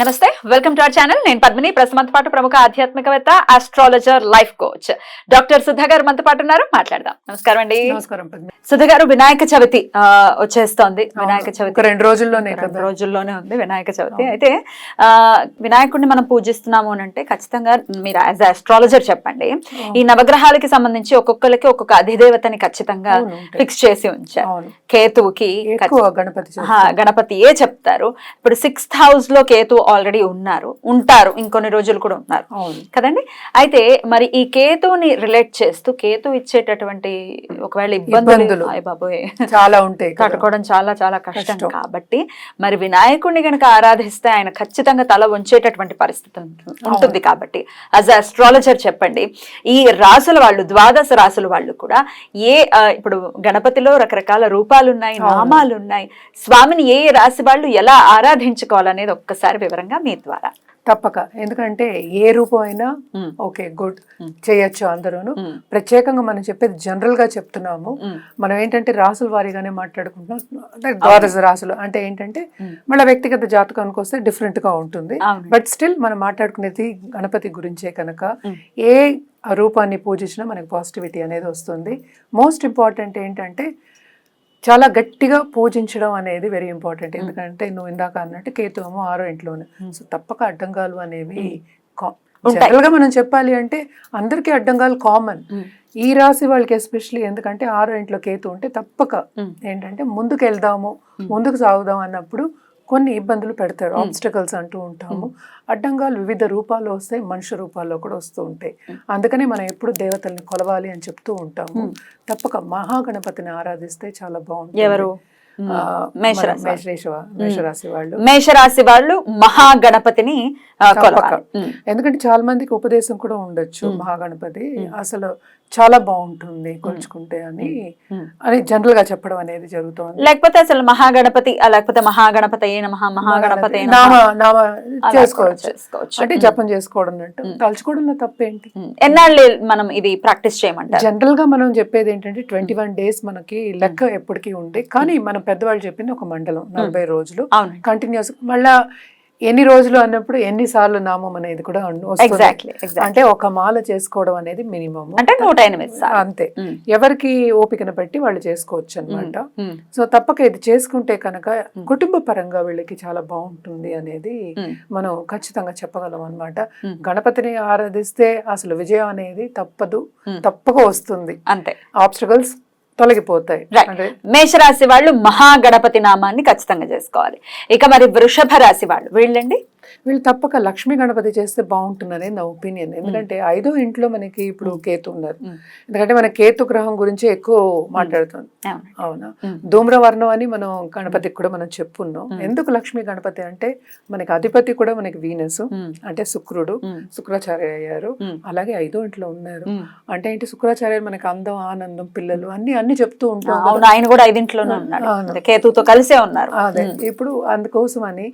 నమస్తే welcome to our channel. నేను పద్మిని. ప్రస్తుతం పాటు ప్రముఖ ఆధ్యాత్మికవేత్త astrologer life coach doctor Sudha గారు మనతో పాటు ఉన్నారు. మాట్లాడదాం. నమస్కారం అండి. నమస్కారం సుధ గారు వినాయక చవితి వచ్చేస్తోంది. వినాయక చవితి. రెండు రోజుల్లోనే రెండు రోజుల్లోనే ఉంది వినాయక చవితి. అయితే వినాయకుడిని మనం పూజిస్తున్నాము అని అంటే ఖచ్చితంగా మీరు యాజ్ ఆస్ట్రాలజర్ చెప్పండి. ఈ నవగ్రహాలకి సంబంధించి ఒక్కొక్కరికి ఒక్కొక్క అధిదేవతని ఖచ్చితంగా. ఫిక్స్ చేసి ఉంచారు. కేతువుకి గణపతి గణపతియే చెప్తారు? ఇప్పుడు సిక్స్త్ హౌస్లో కేతు ఆల్రెడీ ఉన్నారు ఉంటారు ఇంకొన్ని రోజులు కూడా ఉన్నారు. కదండి? అయితే మరి ఈ కేతువుని రిలేట్ చేస్తూ కేతు ఇచ్చేటటువంటి ఒకవేళ ఇబ్బందులు బాబోయ్. చాలా ఉంటాయి కదా. తట్టుకోవడం చాలా చాలా కష్టం. కాబట్టి మరి వినాయకుడిని గనక ఆరాధిస్తే ఆయన ఖచ్చితంగా తల వంచేటటువంటి పరిస్థితి ఉంటుంది- కాబట్టి. యాజ్ అస్ట్రాలజర్ చెప్పండి ఈ రాసుల వాళ్ళు ద్వాదశ రాసుల వాళ్ళు కూడా ఏ ఇప్పుడు గణపతిలో రకరకాల రూపాలు ఉన్నాయి అవును. నామాలు ఉన్నాయి స్వామిని ఏ ఏ రాశి వాళ్ళు ఎలా ఆరాధించుకోవాలనేది ఒక్కసారి వివరంగా మీ ద్వారా. తప్పక. ఎందుకంటే ఏ రూపం అయినా ఓకే గుడ్. చేయొచ్చు అందరూను. ప్రత్యేకంగా మనం చెప్పేది జనరల్గా చెప్తున్నాము మనం ఏంటంటే రాసుల వారీగానే మాట్లాడుకుంటున్నాం. ద్వాదశ రాసులు. అంటే ఏంటంటే. మళ్ళీ వ్యక్తిగత జాతకానికి వస్తే డిఫరెంట్గా ఉంటుంది బట్ స్టిల్ మనం మాట్లాడుకునేది గణపతి గురించే కనుక. ఏ రూపాన్ని పూజించినా మనకి పాజిటివిటీ అనేది వస్తుంది. మోస్ట్ ఇంపార్టెంట్ ఏంటంటే చాలా గట్టిగా పూజించడం అనేది వెరీ ఇంపార్టెంట్ ఎందుకంటే నువ్వు ఇందాక అన్నట్టు కేతువము ఆరో ఇంట్లోనే. సో తప్పక అడ్డంగాలు అనేవి ఉంటాయి. జనరల్గా మనం చెప్పాలి అంటే అందరికీ అడ్డంగాలు కామన్ ఈ రాశి వాళ్ళకి ఎస్పెషల్లీ ఎందుకంటే ఆరో ఇంట్లో కేతు ఉంటే తప్పక ఏంటంటే ముందుకు వెళ్దాము. ముందుకు సాగుదాం అన్నప్పుడు కొన్ని ఇబ్బందులు పెడతారు ఉమ్. ఆబ్స్టకల్స్ అంటూ ఉంటాము. అడ్డంగాలు వివిధ రూపాల్లో వస్తాయి మనుషు రూపాల్లో కూడా వస్తూ ఉంటాయి. అందుకనే మనం ఎప్పుడు దేవతల్ని కొలవాలి అని చెప్తూ ఉంటాము. తప్పక మహాగణపతిని ఆరాధిస్తే చాలా బాగుంటుంది. ఎవరు? మేషరాశి వాళ్ళు. మేషరాశి వాళ్ళు. మహాగణపతిని ఎందుకంటే చాలా మందికి ఉపదేశం కూడా ఉండొచ్చు. మహాగణపతి. అసలు చాలా బాగుంటుంది కొలుచుకుంటే అని. అని జనరల్గా చెప్పడం అనేది జరుగుతోంది. లేకపోతే అసలు మహాగణపతి లేకపోతే మహాగణపతి మహా మహాగణపతి చేసుకోవచ్చు. అంటే జపం చేసుకోవడం ఉమ్. తలుచుకోవడంలో తప్పేంటి. ఎన్నాళ్ళు మనం ఇది ప్రాక్టీస్ చేయమంటారు? జనరల్గా మనం చెప్పేది ఏంటంటే ట్వంటీ వన్ డేస్ మనకి లెక్క ఎప్పటికీ ఉండే. కానీ మనం పెద్దవాళ్ళు చెప్పింది ఒక మండలం నలభై రోజులు. కంటిన్యూస్ మళ్ళా ఎన్ని రోజులు అన్నప్పుడు ఎన్ని సార్లు నామం అనేది కూడా ఎగ్జాక్ట్లీ అంటే ఒక మాల చేసుకోవడం అనేది మినిమం అంటే నూట ఎనిమిది అంతే. ఎవరికి ఓపికను బట్టి వాళ్ళు చేసుకోవచ్చు అన్నమాట ఉమ్, సో తప్పక ఇది చేసుకుంటే కనుక. కుటుంబ పరంగా వీళ్ళకి చాలా బాగుంటుంది అనేది మనం ఖచ్చితంగా చెప్పగలం అన్నమాట ఉమ్. గణపతిని ఆరాధిస్తే అసలు విజయం అనేది తప్పదు. తప్పక వస్తుంది. అంతే. ఆబ్స్టకల్స్ తొలగిపోతాయి. మేషరాశి వాళ్ళు మహాగణపతి నామాన్ని ఖచ్చితంగా చేసుకోవాలి. ఇక మరి వృషభ రాశి వాళ్ళు వీళ్ళండి? వీళ్ళు తప్పక లక్ష్మీ గణపతి చేస్తే బాగుంటుందనే నా ఒపీనియన్. ఎందుకంటే ఐదో ఇంట్లో మనకి ఇప్పుడు కేతు ఉన్నారు. ఎందుకంటే మన కేతు గ్రహం గురించి ఎక్కువ మాట్లాడుతుంది. అవును. ధూమ్రవర్ణం అని మనం గణపతికి కూడా మనం చెప్పున్నాం. ఎందుకు లక్ష్మీ గణపతి అంటే మనకి అధిపతి కూడా మనకి వీనస్ అంటే శుక్రుడు శుక్రాచార్య అయ్యారు. అలాగే ఐదో ఇంట్లో ఉన్నారు. అంటే ఏంటి? శుక్రాచార్య మనకి అందం ఆనందం పిల్లలు అన్ని అన్ని చెప్తూ ఉంటాం కదా. అవును ఆయన కూడా ఐదింట్లోనే ఉన్నాడు. కేతుతో కలిసే ఉన్నారు. అదే. ఇప్పుడు అందుకోసం అని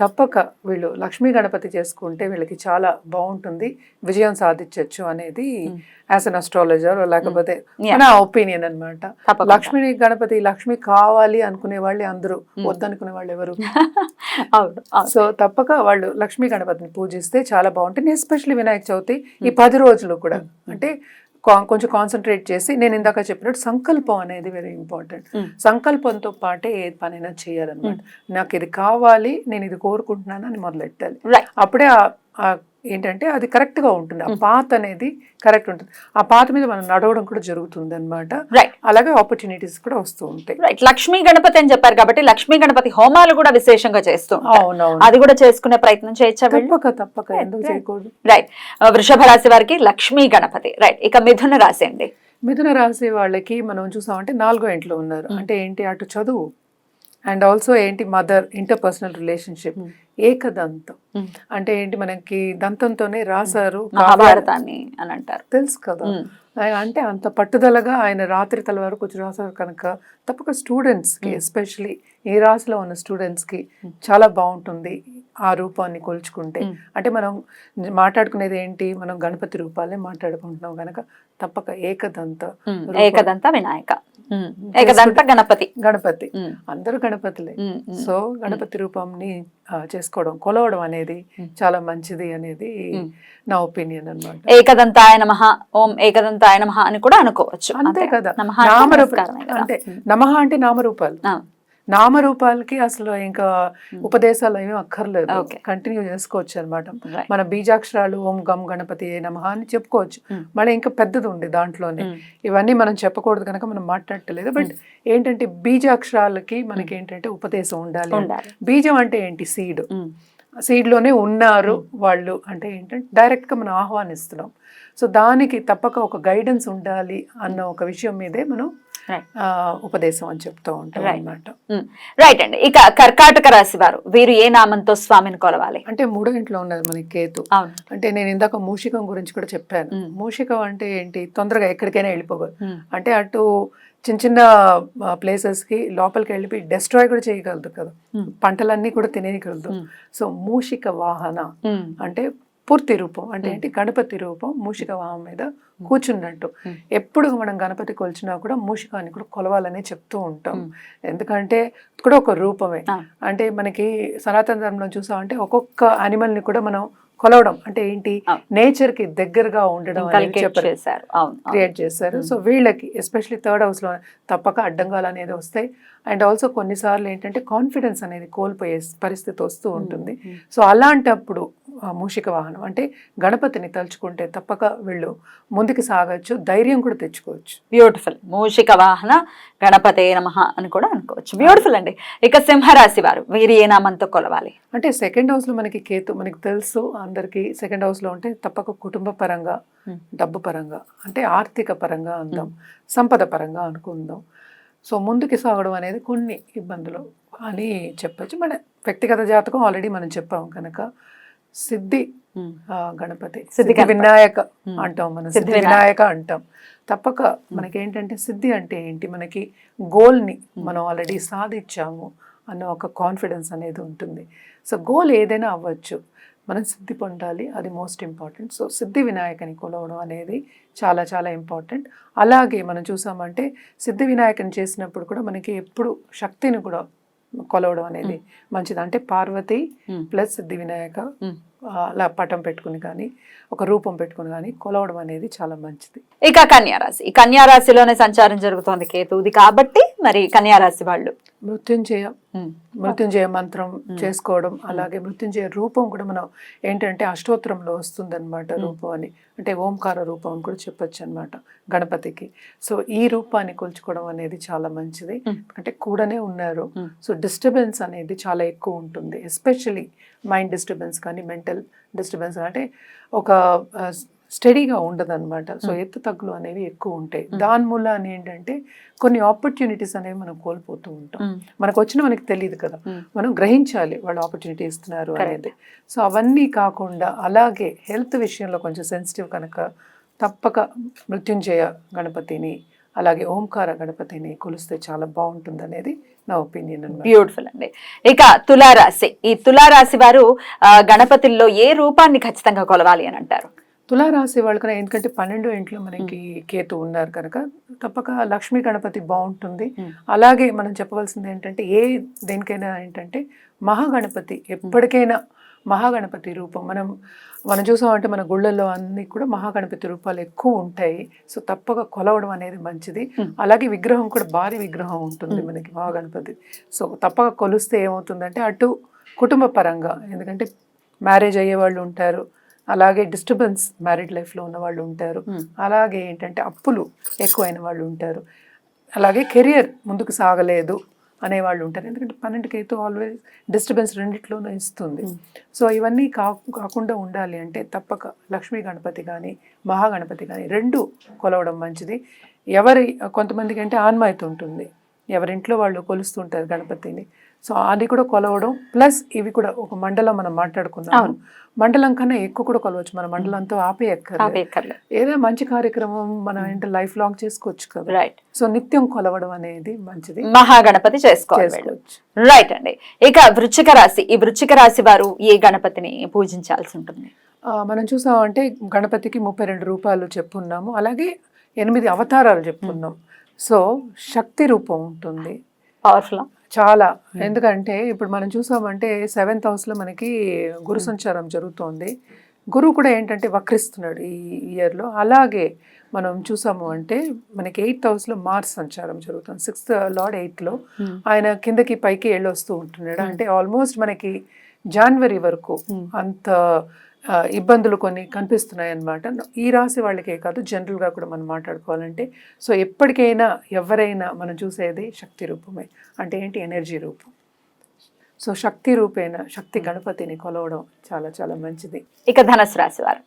తప్పక వీళ్ళు లక్ష్మీ గణపతి చేసుకుంటే వీళ్ళకి చాలా బాగుంటుంది. విజయం సాధించవచ్చు అనేది. యాజ్ అన్ అస్ట్రాలజర్ లేకపోతే. నా ఒపీనియన్ అన్నమాట. తప్పకుండా. లక్ష్మిని గణపతి లక్ష్మి కావాలి అనుకునే వాళ్ళే అందరూ. వద్దనుకునే వాళ్ళు ఎవరు? సో తప్పక వాళ్ళు లక్ష్మీ గణపతిని పూజిస్తే చాలా బాగుంటుంది. ఎస్పెషల్లీ వినాయక చవితి ఈ పది రోజులు కూడా. అంటే కొంచెం కాన్సన్ట్రేట్ చేసి నేను ఇందాక చెప్పినట్టు సంకల్పం అనేది వెరీ ఇంపార్టెంట్ ఉమ్. సంకల్పంతో పాటే ఏ పనైనా చేయాలన్నమాట నాకు ఇది కావాలి నేను ఇది కోరుకుంటున్నాను అని మొదలెట్టాలి. అప్పుడే ఏంటంటే అది కరెక్ట్గా ఉంటుంది. ఆ పాత్ అనేది కరెక్ట్ ఉంటుంది. ఆ పాత మీద మనం నడవడం కూడా జరుగుతుంది అనమాట రైట్ అలాగే ఆపర్చునిటీస్ కూడా వస్తూ ఉంటాయి. రైట్ లక్ష్మీ గణపతి అని చెప్పారు కాబట్టి లక్ష్మీ గణపతి హోమాలు కూడా విశేషంగా చేస్తూ. అవునవును. అది కూడా చేసుకునే ప్రయత్నం చేయొచ్చా తప్పక తప్పక. ఎందుకు. చేయకూడదు? రైట్ వృషభ రాశి వారికి లక్ష్మీ గణపతి. రైట్ ఇక మిథున రాశి అండి. మిథున రాశి వాళ్ళకి మనం చూసామంటే నాలుగో ఇంట్లో ఉన్నారు. అంటే ఏంటి? అటు చదువు అండ్ ఆల్సో ఏంటి మదర్ ఇంటర్పర్సనల్ రిలేషన్షిప్. ఏకదంతం. అంటే ఏంటి మనకి దంతంతోనే రాశారు మహాభారతాన్ని అని అంటారు. తెలుసు కదా. అంటే అంత పట్టుదలగా ఆయన రాత్రి తల వరకు కూర్చొని రాశారు కనుక తప్పక స్టూడెంట్స్కి ఎస్పెషలీ ఈ రాశిలో ఉన్న స్టూడెంట్స్కి చాలా బాగుంటుంది ఆ రూపాన్ని కొలుచుకుంటే. అంటే మనం మాట్లాడుకునేది ఏంటి మనం గణపతి రూపాలే మాట్లాడుకుంటున్నాం కనుక తప్పక ఏకదంత. ఏకదంత వినాయక. గణపతి. గణపతి. అందరూ గణపతులే. సో గణపతి రూపంని చేసుకోవడం కొలవడం అనేది. చాలా మంచిది అనేది. నా ఒపీనియన్ అన్నమాట. ఏకదంతాయ నమ ఓం ఏకదంతాయ నమ అని కూడా అనుకోవచ్చు. అంతే కదా. నమః అంటే నామరూప. అంటే ఉమ్. నమః అంటే నామరూపాలు. ఆ, నామరూపాలకి అసలు ఇంకా ఉపదేశాలు ఏమీ అక్కర్లేదు. కంటిన్యూ చేసుకోవచ్చు అనమాట. మన బీజాక్షరాలు ఓం గం గణపతి ఏ నమః అని చెప్పుకోవచ్చు. Mm. మళ్ళీ ఇంకా పెద్దది ఉంది దాంట్లోనే. ఉమ్, ఇవన్నీ మనం చెప్పకూడదు కనుక మనం మాట్లాడట్లేదు. బట్ ఏంటంటే బీజాక్షరాలకి మనకి ఏంటంటే ఉపదేశం ఉండాలి బీజం అంటే ఏంటి? సీడ్ ఉమ్, సీడ్లోనే ఉన్నారు వాళ్ళు అంటే ఏంటంటే డైరెక్ట్గా మనం ఆహ్వానిస్తున్నాం. సో దానికి తప్పక ఒక గైడెన్స్ ఉండాలి అన్న ఒక విషయం మీదే మనం ఉపదేశం అని చెప్తూ ఉంటాం Right. అన్నమాట. ఉమ్. రైట్ అండి. ఇక కర్కాటక రాశి వారు వీరు ఏ నామంతో స్వామిని కొలవాలి? అంటే మూడో ఇంట్లో ఉన్నది మనకి కేతు. అంటే నేను ఇందాక మూషికం గురించి కూడా చెప్పాను. Mm. మూషికం అంటే ఏంటి? తొందరగా ఎక్కడికైనా వెళ్ళిపోగలరు ఉమ్, అంటే అటు చిన్న చిన్న ప్లేసెస్కి లోపలికి వెళ్ళిపోయి డెస్ట్రాయ్ కూడా చేయగలదు కదా. ఉమ్, పంటలన్నీ కూడా తినేయగలదు. సో మూషిక వాహన అంటే పూర్తి రూపం అంటే. ఏంటి? గణపతి రూపం మూషిక వాహనం మీద కూర్చున్నట్టు. ఎప్పుడు మనం గణపతి కొలిచినా కూడా మూషికాన్ని కూడా కొలవాలని చెప్తూ ఉంటాం. ఎందుకంటే కూడా ఒక రూపమే. అంటే మనకి సనాతన ధర్మంలో చూసామంటే ఒక్కొక్క animal ని కూడా మనం కొలవడం అంటే ఏంటి. నేచర్కి దగ్గరగా ఉండడం చేశారు. క్రియేట్ చేశారు. సో వీళ్ళకి ఎస్పెషలీ థర్డ్ హౌస్లో తప్పక అడ్డంగాలు అనేది వస్తాయి. అండ్ ఆల్సో కొన్నిసార్లు ఏంటంటే కాన్ఫిడెన్స్ అనేది కోల్పోయే పరిస్థితి వస్తూ ఉంటుంది. సో అలాంటప్పుడు మూషిక వాహనం. అంటే గణపతిని తలుచుకుంటే తప్పక వీళ్ళు ముందుకు సాగచ్చు ధైర్యం కూడా తెచ్చుకోవచ్చు. బ్యూటిఫుల్ మూషిక వాహన గణపతే నమ అని కూడా అనుకోవచ్చు. బ్యూటిఫుల్ అండి. ఇక సింహరాశి వారు వీరు ఏ నామంతో కొలవాలి? అంటే సెకండ్ హౌస్లో మనకి కేతు మనకి తెలుసు అందరికీ సెకండ్ హౌస్లో ఉంటే తప్పక కుటుంబ పరంగా Hmm. డబ్బు పరంగా అంటే ఆర్థిక పరంగా అందాం సంపద పరంగా అనుకుందాం. సో ముందుకు సాగడం అనేది కొన్ని ఇబ్బందులు. అని చెప్పొచ్చు మన వ్యక్తిగత జాతకం ఆల్రెడీ మనం చెప్పాం కనుక సిద్ధి గణపతి. సిద్ధి. వినాయక. అంటాం మనం సిద్ధి సిద్ధి వినాయక. అంటాం. తప్పక మనకి ఏంటంటే సిద్ధి అంటే ఏంటి మనకి గోల్ని మనం ఆల్రెడీ సాధించాము అన్న ఒక కాన్ఫిడెన్స్ అనేది ఉంటుంది. సో గోల్ ఏదైనా అవ్వచ్చు. మనం సిద్ధి పొందాలి అది మోస్ట్ ఇంపార్టెంట్ సో సిద్ధి వినాయకని కొలవడం అనేది చాలా చాలా ఇంపార్టెంట్ అలాగే మనం చూసామంటే సిద్ధి వినాయకని చేసినప్పుడు కూడా మనకి ఎప్పుడు శక్తిని కూడా కొలవడం అనేది మంచిది. అంటే పార్వతి ప్లస్ సిద్ధి వినాయక అలా పటం పెట్టుకుని కానీ ఒక రూపం పెట్టుకుని కానీ కొలవడం అనేది చాలా మంచిది. ఇక కన్యారాశి. ఈ కన్యారాశిలోనే సంచారం జరుగుతోంది కేతువుది కాబట్టి మరి కన్యారాశి వాళ్ళు? మృత్యుంజయ మృత్యుంజయ మంత్రం చేసుకోవడం అలాగే మృత్యుంజయ రూపం కూడా మనం ఏంటంటే అష్టోత్తరంలో వస్తుందన్నమాట రూపం అని. అంటే ఓంకార రూపం అని కూడా చెప్పొచ్చు అనమాట గణపతికి. సో ఈ రూపాన్ని కొలుచుకోవడం అనేది చాలా మంచిది. అంటే కూడానే ఉన్నారు. సో డిస్టర్బెన్స్ అనేది చాలా ఎక్కువ ఉంటుంది. ఎస్పెషలీ మైండ్ డిస్టర్బెన్స్ కానీ మెంటల్ డిస్టర్బెన్స్ అంటే ఒక స్టడీగా ఉండదన్నమాట. సో ఎత్తు తగ్గులు అనేవి ఎక్కువ ఉంటాయి. దాని మూలాన్ని ఏంటంటే కొన్ని ఆపర్చునిటీస్ అనేవి మనం కోల్పోతూ ఉంటాం. మనకు వచ్చిన మనకి తెలియదు కదా. మనం గ్రహించాలి వాళ్ళు ఆపర్చునిటీ ఇస్తున్నారు అనేది. సో అవన్నీ కాకుండా అలాగే హెల్త్ విషయంలో కొంచెం సెన్సిటివ్ కనుక తప్పక మృత్యుంజయ గణపతిని అలాగే ఓంకార గణపతిని కొలిస్తే చాలా బాగుంటుంది అనేది నా ఒపీనియన్ బ్యూటిఫుల్ అండి. ఇక తులారాశి. ఈ తులారాశి వారు గణపతిల్లో ఏ రూపాన్ని ఖచ్చితంగా కొలవాలి అని అంటారు? తులారాశి వాళ్ళకన్నా ఎందుకంటే పన్నెండో ఇంట్లో మనకి కేతు ఉన్నారు కనుక తప్పక లక్ష్మీ గణపతి బాగుంటుంది. అలాగే మనం చెప్పవలసింది ఏంటంటే ఏ దేనికైనా ఏంటంటే మహాగణపతి ఎప్పటికైనా మహాగణపతి రూపం. మనం మనం చూసామంటే మన గుళ్ళల్లో అన్ని కూడా మహాగణపతి రూపాలు ఎక్కువ ఉంటాయి. సో తప్పక కొలవడం అనేది మంచిది. అలాగే విగ్రహం కూడా భారీ విగ్రహం ఉంటుంది. మనకి మహాగణపతి. సో తప్పక కొలిస్తే ఏమవుతుందంటే అటు కుటుంబ పరంగా ఎందుకంటే మ్యారేజ్ అయ్యే వాళ్ళు ఉంటారు. అలాగే డిస్టర్బెన్స్ మ్యారీడ్ లైఫ్లో ఉన్న వాళ్ళు ఉంటారు. Hmm. అలాగే ఏంటంటే అప్పులు ఎక్కువైన వాళ్ళు ఉంటారు. అలాగే కెరియర్ ముందుకు సాగలేదు అనే వాళ్ళు ఉంటారు. ఎందుకంటే పన్నెండుకి అయితే ఆల్వేస్ డిస్టర్బెన్స్ రెండిట్లోనూ ఇస్తుంది. Hmm. సో ఇవన్నీ కా కాకుండా ఉండాలి అంటే తప్పక లక్ష్మీ గణపతి కానీ మహాగణపతి కానీ రెండు కొలవడం మంచిది. ఎవరి కొంతమందికి అంటే ఆన్మాయితీ ఉంటుంది. ఎవరింట్లో వాళ్ళు కొలుస్తుంటారు గణపతిని. సో అది కూడా కొలవడం ప్లస్ ఇవి కూడా ఒక మండలం మనం మాట్లాడుకున్నాం. మండలం కన్నా ఎక్కువ కూడా కొలవచ్చు. మన మండలంతో ఆపేయక్కర్లేదు. ఏదో మంచి కార్యక్రమం మనం ఏంటో లైఫ్ లాంగ్ చేసుకోవచ్చు కదా. రైట్ సో నిత్యం కొలవడం అనేది మంచిది. మహాగణపతి. చేసుకోవచ్చు. రైట్ అండి. ఇక వృచ్చిక రాశి. ఈ వృచ్చిక రాశి వారు ఏ గణపతిని పూజించాల్సి ఉంటుంది? మనం చూసామంటే గణపతికి ముప్పై రెండు రూపాయలు చెప్పున్నాము. అలాగే ఎనిమిది అవతారాలు చెప్పున్నాం. సో శక్తి రూపం ఉంటుంది. పవర్ఫుల్ చాలా. ఎందుకంటే ఇప్పుడు మనం చూసామంటే సెవెంత్ హౌస్లో మనకి గురు సంచారం జరుగుతోంది. గురువు కూడా ఏంటంటే వక్రిస్తున్నాడు ఈ ఇయర్లో అలాగే మనం చూసాము అంటే మనకి ఎయిత్ హౌస్లో మార్స్ సంచారం జరుగుతుంది. సిక్స్త్ లార్డ్ ఎయిత్లో ఆయన కిందకి పైకి వెళ్ళొస్తూ ఉంటున్నాడు. అంటే ఆల్మోస్ట్ మనకి జనవరి వరకు Hmm. అంత ఇబ్బందులు కొన్ని కనిపిస్తున్నాయి అన్నమాట ఈ రాశి వాళ్ళకే కాదు జనరల్గా కూడా మనం మాట్లాడుకోవాలంటే సో ఎప్పటికైనా ఎవరైనా మనం చూసేది శక్తి రూపమే. అంటే ఏంటి? ఎనర్జీ రూపం. సో శక్తి రూపేణ శక్తి గణపతిని కొలవడం చాలా చాలా మంచిది. ఇక ధనుసు రాశి వారు.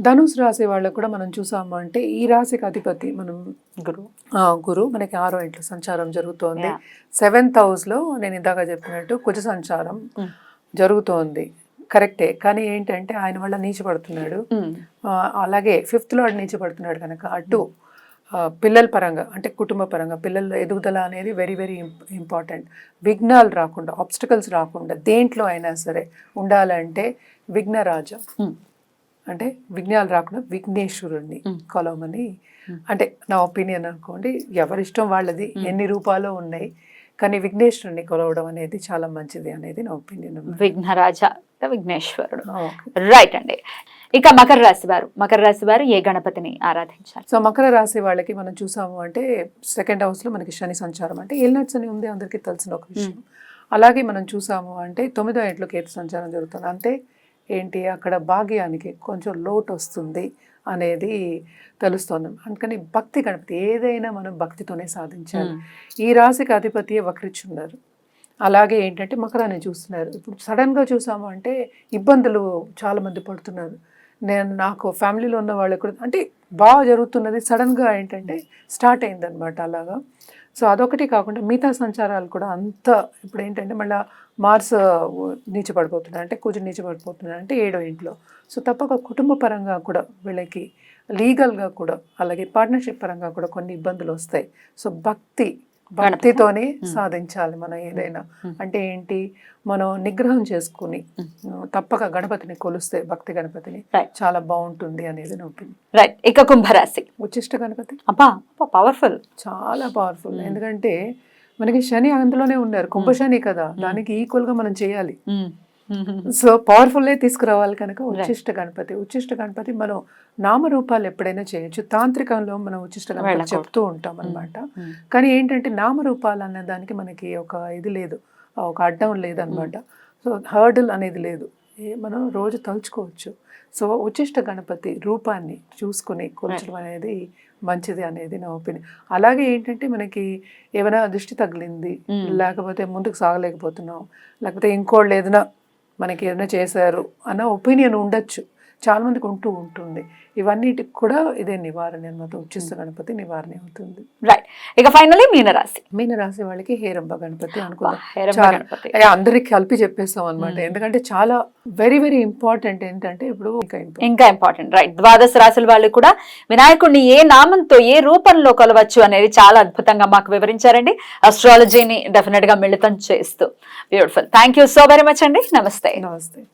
ధనుసు రాశి వాళ్ళకు కూడా మనం చూసాము అంటే ఈ రాశికి అధిపతి మనం గురువు ఆ, గురు. మనకి ఆరో ఇంట్లో సంచారం జరుగుతోంది. సెవెంత్ హౌస్లో నేను ఇందాక చెప్పినట్టు కుజ సంచారం. జరుగుతోంది. కరెక్టే. కానీ ఏంటంటే ఆయన వల్ల నీచపడుతున్నాడు. అలాగే ఫిఫ్త్లో నీచపడుతున్నాడు కనుక అటు పిల్లల పరంగా అంటే కుటుంబ పరంగా పిల్లల ఎదుగుదల అనేది వెరీ వెరీ ఇంపార్టెంట్ విఘ్నాలు రాకుండా ఆబ్స్టికల్స్ రాకుండా దేంట్లో అయినా సరే ఉండాలంటే విఘ్నరాజ. అంటే విఘ్నాలు రాకుండా విఘ్నేశ్వరుణ్ణి. కొలవమని. అంటే నా ఒపీనియన్ అనుకోండి ఎవరిష్టం వాళ్ళది ఎన్ని రూపాలు ఉన్నాయి. కానీ విఘ్నేశ్వరుణ్ణి కొలవడం అనేది చాలా మంచిది అనేది నా ఒపీనియన్ విఘ్నరాజ. విఘ్నేశ్వరుడు. రైట్ అండి. ఇక మకర రాశి వారు మకర రాశి వారు ఏ గణపతిని ఆరాధించాలి సో మకర రాశి వాళ్ళకి మనం చూసాము అంటే సెకండ్ హౌస్లో మనకి శని సంచారం అంటే ఏలినట్స్ అని ఉంది అందరికీ తెలిసిన ఒక విషయం. అలాగే మనం చూసాము అంటే తొమ్మిదో ఇంట్లో కేతు సంచారం జరుగుతుంది. అంటే ఏంటి? అక్కడ భాగ్యానికి కొంచెం లోటు వస్తుంది అనేది తెలుస్తుంది. అందుకని భక్తి గణపతి ఏదైనా మనం భక్తితోనే సాధించాలి. ఈ రాశికి అధిపతి వక్రిచున్నారు అలాగే ఏంటంటే మకరాన్ని చూస్తున్నారు. ఇప్పుడు సడన్గా చూసాము అంటే ఇబ్బందులు చాలామంది పడుతున్నారు. నేను నాకు ఫ్యామిలీలో ఉన్న వాళ్ళు కూడా అంటే బాగా జరుగుతున్నది సడన్గా ఏంటంటే స్టార్ట్ అయిందనమాట అలాగా. సో అదొకటి కాకుండా మిగతా సంచారాలు కూడా అంత ఇప్పుడు ఏంటంటే మళ్ళీ మార్స్ నీచ పడిపోతున్నాడు అంటే కుజు నీచ పడిపోతున్నాడు అంటే ఏడో ఇంట్లో. సో తప్పక కుటుంబ పరంగా కూడా వీళ్ళకి లీగల్గా కూడా అలాగే పార్ట్నర్షిప్ పరంగా కూడా కొన్ని ఇబ్బందులు వస్తాయి. సో భక్తి భక్తితోనే సాధించాలి మనం ఏదైనా. అంటే ఏంటి? మనం నిగ్రహం చేసుకుని. తప్పక గణపతిని కొలిస్తే భక్తి గణపతిని. చాలా బాగుంటుంది అనేది నా ఒపీనియన్ రైట్ ఇక కుంభరాశి ఉచ్చిష్ట గణపతి? అబ్బా పవర్ఫుల్ చాలా పవర్ఫుల్. ఎందుకంటే మనకి శని అందులోనే ఉన్నారు. కుంభ శని కదా. దానికి ఈక్వల్గా మనం చేయాలి. సో పవర్ఫుల్లే తీసుకురావాలి కనుక ఉచ్చిష్ట గణపతి. ఉచ్చిష్ట గణపతి మనం నామరూపాలు ఎప్పుడైనా చేయొచ్చు. తాంత్రికంలో మనం ఉచ్చిష్ట గణపతి. చెప్తూ ఉంటాం అన్నమాట. కానీ ఏంటంటే నామరూపాలు అన్న దానికి మనకి ఒక ఇది లేదు. ఒక అడ్డం లేదనమాట సో హర్డల్ అనేది లేదు. ఏ- మనం రోజు తలుచుకోవచ్చు. సో ఉచ్చిష్ట గణపతి రూపాన్ని చూసుకుని కూర్చడం అనేది మంచిది అనేది నా ఒపీనియన్. అలాగే ఏంటంటే మనకి ఏమైనా దృష్టి తగిలింది. లేకపోతే ముందుకు సాగలేకపోతున్నాం లేకపోతే ఇంకోళ్ళు ఏదైనా మనకి ఏదైనా చేశారు అన్న ఒపీనియన్ ఉండొచ్చు. చాలా మందికి ఉంటూ ఉంటుంది. ఇవన్నిటికి కూడా ఇదే నివారణ అనమాట ఉచ్చిష్ట గణపతి నివారణ అవుతుంది. రైట్ ఇక ఫైనలీ మీనరాశి. మీన రాశి వాళ్ళకి హేరంబ గణపతి ఏ, అందరికి కలిపి చెప్పేస్తాం అనమాట. ఎందుకంటే చాలా వెరీ వెరీ ఇంపార్టెంట్ ఏంటంటే ఇప్పుడు ఇంకా ఇంపార్టెంట్ రైట్ ద్వాదశ రాశుల వాళ్ళు కూడా వినాయకుడిని ఏ నామంతో ఏ రూపంలో కొలవచ్చు అనేది చాలా అద్భుతంగా మాకు వివరించారండి. అస్ట్రాలజీని డెఫినెట్గా మిళితం చేస్తూ. Beautiful thank you so very much అండి. నమస్తే. నమస్తే.